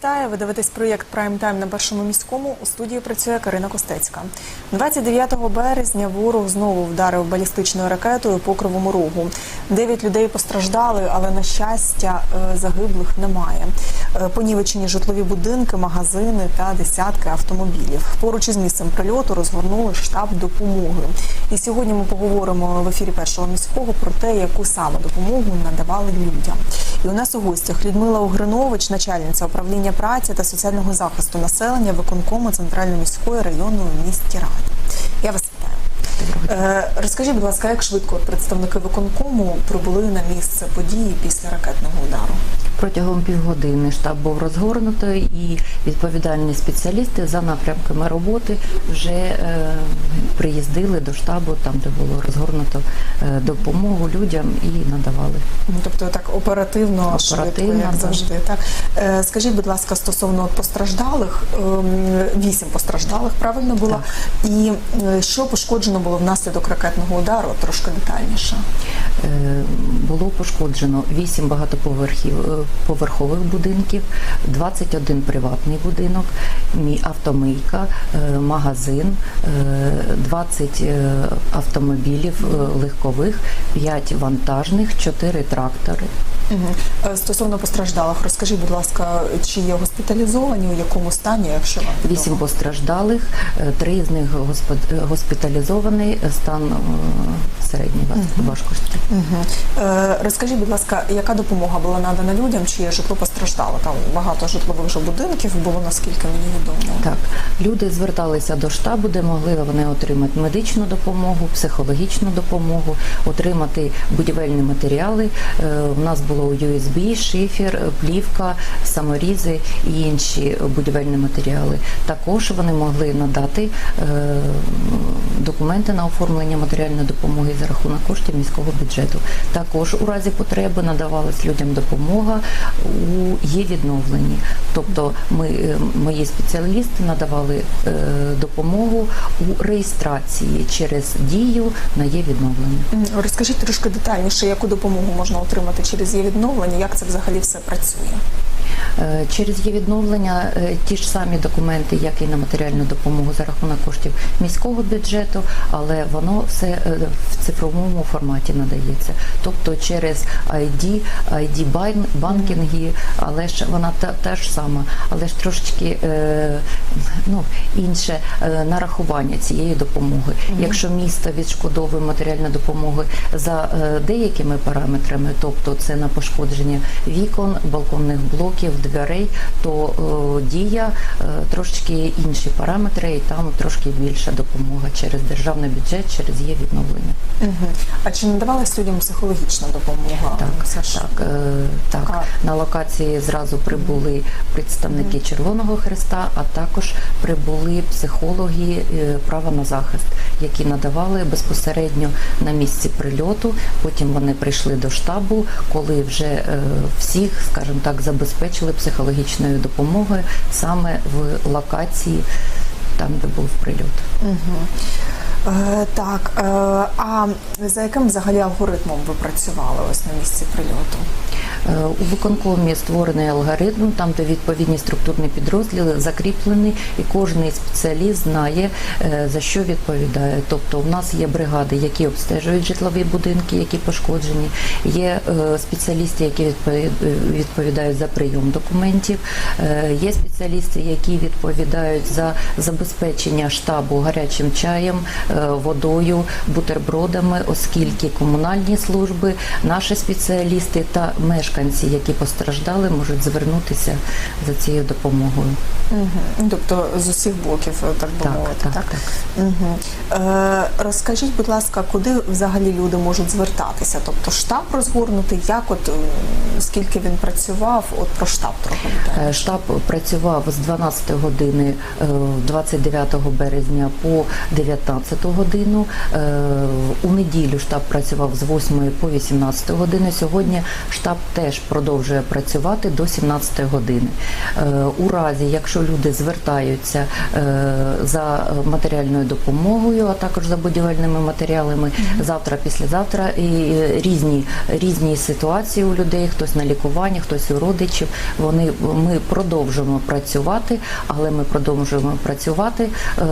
Вітаю. Ви дивитесь проєкт Прайм Тайм на першому міському. У студії працює Карина Костецька. 29 березня ворог знову вдарив балістичною ракетою по кривому рогу. Дев'ять людей постраждали, але на щастя е, загиблих немає. Е, Понівечені житлові будинки, магазини та десятки автомобілів. Поруч із місцем прильоту розгорнули штаб допомоги. І сьогодні ми поговоримо в ефірі першого міського про те, яку саме допомогу надавали людям. І у нас у гостях Людмила Угринович, начальниця управління праці та соціального захисту населення виконкому центральної міської районної місті Ради. Я вас вітаю. Е, розкажіть, будь ласка, як швидко представники виконкому прибули на місце події після ракетного удару? Протягом півгодини штаб був розгорнутий і відповідальні спеціалісти за напрямками роботи вже е, приїздили до штабу, там де було розгорнуто е, допомогу людям і надавали. Ну, тобто так оперативно, швидко, як так. завжди. Так е, скажіть, будь ласка, стосовно от постраждалих, ем, вісім постраждалих, правильно було? І е, що пошкоджено було внаслідок ракетного удару? Трошки детальніше. Е, Було пошкоджено 8 багатоповерхів поверхових будинків, 21 приватний будинок, автомийка, е, магазин, е, 20 е, автомобілів е, легкових, 5 вантажних, 4 трактори. Угу. Стосовно постраждалих, розкажіть, будь ласка, чи є госпіталізовані, у якому стані, якщо вам відомо? Вісім постраждалих, три з них госпіталізований, стан середній важкості. Угу. Розкажіть, будь ласка, яка допомога була надана людям, чи житло постраждало? Там багато житлових вже будинків було, наскільки мені відомо. Так, люди зверталися до штабу, де могли вони отримати медичну допомогу, психологічну допомогу, отримати будівельні матеріали. Е, У нас було USB, шифер, плівка, саморізи і інші будівельні матеріали. Також вони могли надати е, документи на оформлення матеріальної допомоги за рахунок коштів міського бюджету. Також у разі потреби надавалась людям допомога у є відновленні. Тобто ми, е, мої спеціалісти надавали е, допомогу у реєстрації через дію на є відновлення. Розкажіть трошки детальніше, яку допомогу можна отримати через її відновлення, як це взагалі все працює? Е, Через є відновлення е, ті ж самі документи, як і на матеріальну допомогу за рахунок коштів міського бюджету, але воно все е, в цифровому форматі надається. Тобто через ID, ID банкінги, але ж вона та, та ж сама, але ж трошечки ну, інше е, нарахування цієї допомоги. Якщо місто відшкодовує матеріальну допомогу за е, деякими параметрами, тобто це на пошкодження вікон, балконних блоків, дверей, то е, дія трошечки інші параметри, і там трошки більша допомога через державний бюджет, через є відновлення. Угу. А чи надавалась людям психологічна допомога? Так, так, е, так. Така. На локації зразу прибули представники Червоного Христа, а також прибули психологи е, права на захист, які надавали безпосередньо на місці прильоту. Потім вони прийшли до штабу, коли вже е, всіх, скажімо так, забезпечили психологічною допомогою саме в локації, там, де був прильот. Е, так, а за яким взагалі алгоритмом ви працювали ось на місці прильоту? Е, У виконкомі створений алгоритм, там де відповідні структурні підрозділи закріплені, і кожен спеціаліст знає е, за що відповідає. Тобто, у нас є бригади, які обстежують житлові будинки, які пошкоджені. Є е, спеціалісти, які відпові- відповідають за прийом документів. Є спеціалісти, які відповідають за забезпечення штабу гарячим чаєм, водою, бутербродами, оскільки комунальні служби, наші спеціалісти та мешканці, які постраждали, можуть звернутися за цією допомогою. Угу. Тобто з усіх боків, е, так би Так, мовити. так, так? так. Угу. Е, розкажіть, будь ласка, куди взагалі люди можуть звертатися? Тобто штаб розгорнутий, як от скільки він працював? От про штаб трохи Е. Штаб працював з 12 години е, 29 березня по 19 годину. Е, У неділю штаб працював з 8 по 18 години. Сьогодні штаб теж продовжує працювати до 17 години. Е, У разі, якщо люди звертаються е, за матеріальною допомогою, а також за будівельними матеріалами завтра, післязавтра, і різні, різні ситуації у людей, хтось на лікуванні, хтось у родичів. Вони ми продовжуємо працювати, але ми продовжуємо працювати е,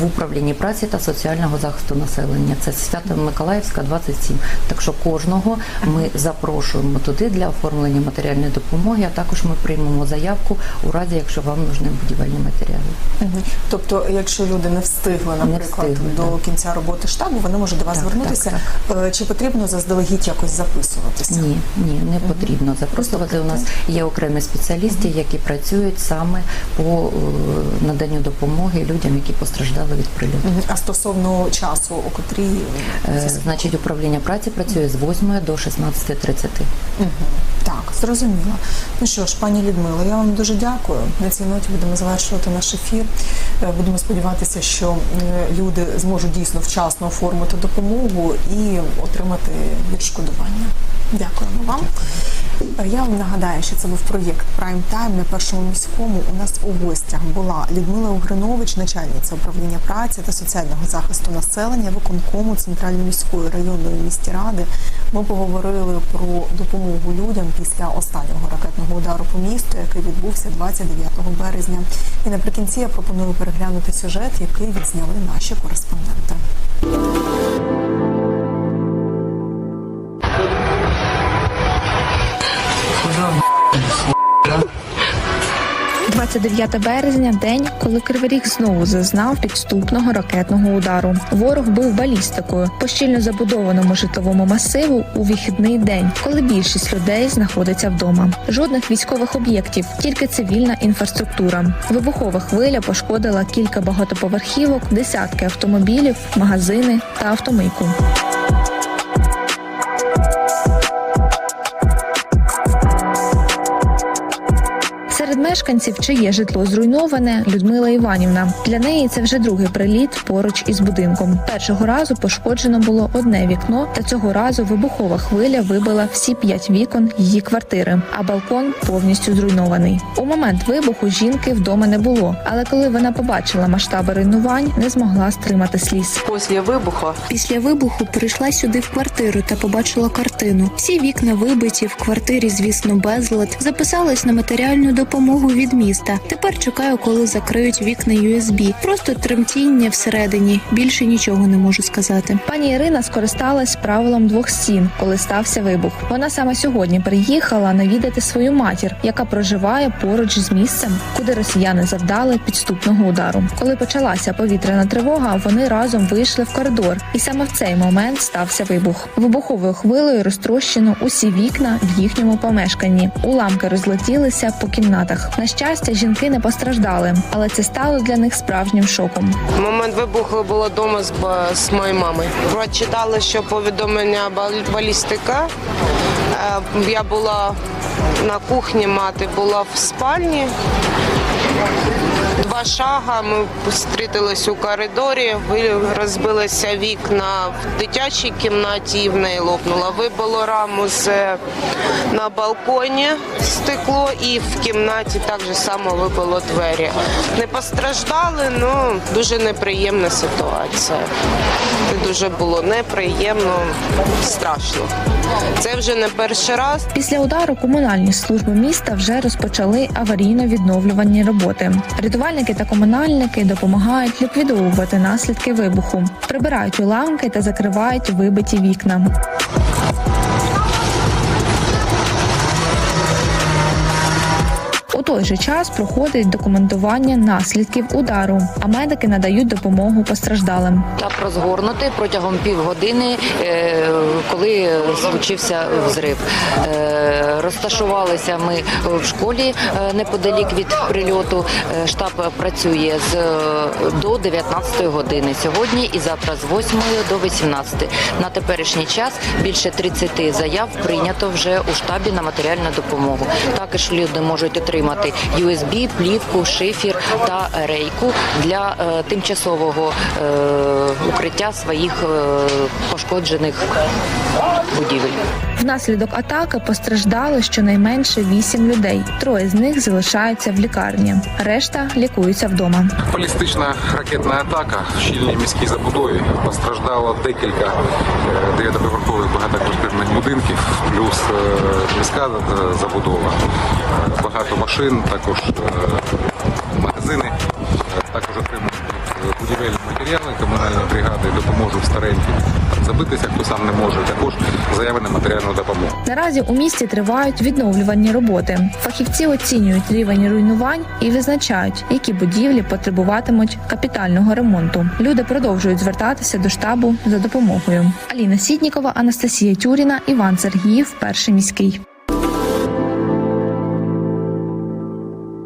в управлінні праці та соціального захисту населення. Це Свято-Миколаївська, 27. Так що кожного ми запрошуємо туди для оформлення матеріальної допомоги, а також ми приймемо заявку у разі, якщо вам нужні будівельні матеріали. Мгм. Тобто, якщо люди не встигли, наприклад, встигли, до так. кінця роботи штабу, вони можуть до вас Так, звернутися. так, Е, Чи потрібно заздалегідь якось записуватися? Ні, ні, не потрібно записувати. У нас є окремі спеціалісти, які працюють саме по е, наданню допомоги людям, які постраждали від прильоту. Мгм. А стосовно часу, о котрій Е, Значить, управління праці працює з 8 до 16.30. Мгм. Так, зрозуміло. Ну що ж, пані Людмила, я вам дуже дякую. На цій ноті будемо завершувати наш ефір. Е, Будемо сподіватися, що люди зможуть дійсно вчасно оформити допомогу і отримати відшкодування. Дякуємо вам. Я вам нагадаю, що це був проєкт Прайм Тайм на першому міському. У нас у гостях була Людмила Угринович, начальниця управління праці та соціального захисту населення виконкому Центральної міської районної міської ради. Ми поговорили про допомогу людям після останнього ракетного удару по місту, який відбувся 29 березня. І наприкінці я пропоную переглянути сюжет, який відзняли наші кореспонденти. 29 березня день, коли Кривий Ріг знову зазнав підступного ракетного удару. Ворог бив балістикою по щільно забудованому житловому масиву у вихідний день, коли більшість людей знаходиться вдома. Жодних військових об'єктів, тільки цивільна інфраструктура. Вибухова хвиля пошкодила кілька багатоповерхівок, десятки автомобілів, магазини та автомийку. Мешканців, чиє житло зруйноване, Людмила Іванівна. Для неї це вже другий приліт поруч із будинком. Першого разу пошкоджено було одне вікно, та цього разу вибухова хвиля вибила всі п'ять вікон її квартири, а балкон повністю зруйнований. У момент вибуху жінки вдома не було, але коли вона побачила масштаби руйнувань, не змогла стримати сліз. Після вибуху Після вибуху прийшла сюди в квартиру та побачила картину. Всі вікна вибиті, в квартирі, звісно, безлад. Записалась на матеріальну допомогу від міста. Тепер чекаю, коли закриють вікна USB. Просто тремтіння всередині. Більше нічого не можу сказати. Пані Ірина скористалась правилом двох стін, коли стався вибух. Вона саме сьогодні приїхала навідати свою матір, яка проживає поруч з місцем, куди росіяни завдали підступного удару. Коли почалася повітряна тривога, вони разом вийшли в коридор, і саме в цей момент стався вибух. Вибуховою хвилею розтрощено усі вікна в їхньому помешканні. Уламки розлетілися по кімнатах. На щастя, жінки не постраждали, але це стало для них справжнім шоком. момент вибуху було вдома з, з моєю мамою. Прочитала, що повідомлення бал- балістика. Е, Я була на кухні, мати була в спальні. Два шага ми зустрілись у коридорі, розбилися вікна в дитячій кімнаті і в неї лопнуло. Вибило раму з на балконі стекло і в кімнаті так же само вибило двері. Не постраждали, ну дуже неприємна ситуація. Це Дуже було неприємно, страшно. Це вже не перший раз. Після удару комунальні служби міста вже розпочали аварійно-відновлювані роботи. Рятувальники та комунальники допомагають ліквідовувати наслідки вибуху, прибирають уламки та закривають вибиті вікна. Той же час проходить документування наслідків удару, а медики надають допомогу постраждалим. Та розгорнути протягом півгодини, е, коли случився взрив. Е, Розташувалися ми в школі е, неподалік від прильоту. Штаб працює з до 19 години сьогодні і завтра з 8 до 18. На теперішній час більше 30 заяв прийнято вже у штабі на матеріальну допомогу. Також люди можуть отримати USB, плівку, шифір та рейку для е, тимчасового е, укриття своїх е, пошкоджених будівель. Внаслідок атаки постраждало щонайменше вісім людей. Троє з них залишаються в лікарні. Решта лікуються вдома. Балістична ракетна атака в щільній міській забудові постраждало декілька е, дев'ятиповерхових багатоквартирних будинків, плюс е, міська е, забудова, багато машин, також магазини, також отримують будівельні матеріали, комунальні бригади допоможуть стареньким забитися, хто сам не може. Також заяви на матеріальну допомогу. Наразі у місті тривають відновлювальні роботи. Фахівці оцінюють рівень руйнувань і визначають, які будівлі потребуватимуть капітального ремонту. Люди продовжують звертатися до штабу за допомогою. Аліна Сітнікова, Анастасія Тюріна, Іван Сергіїв, перший міський.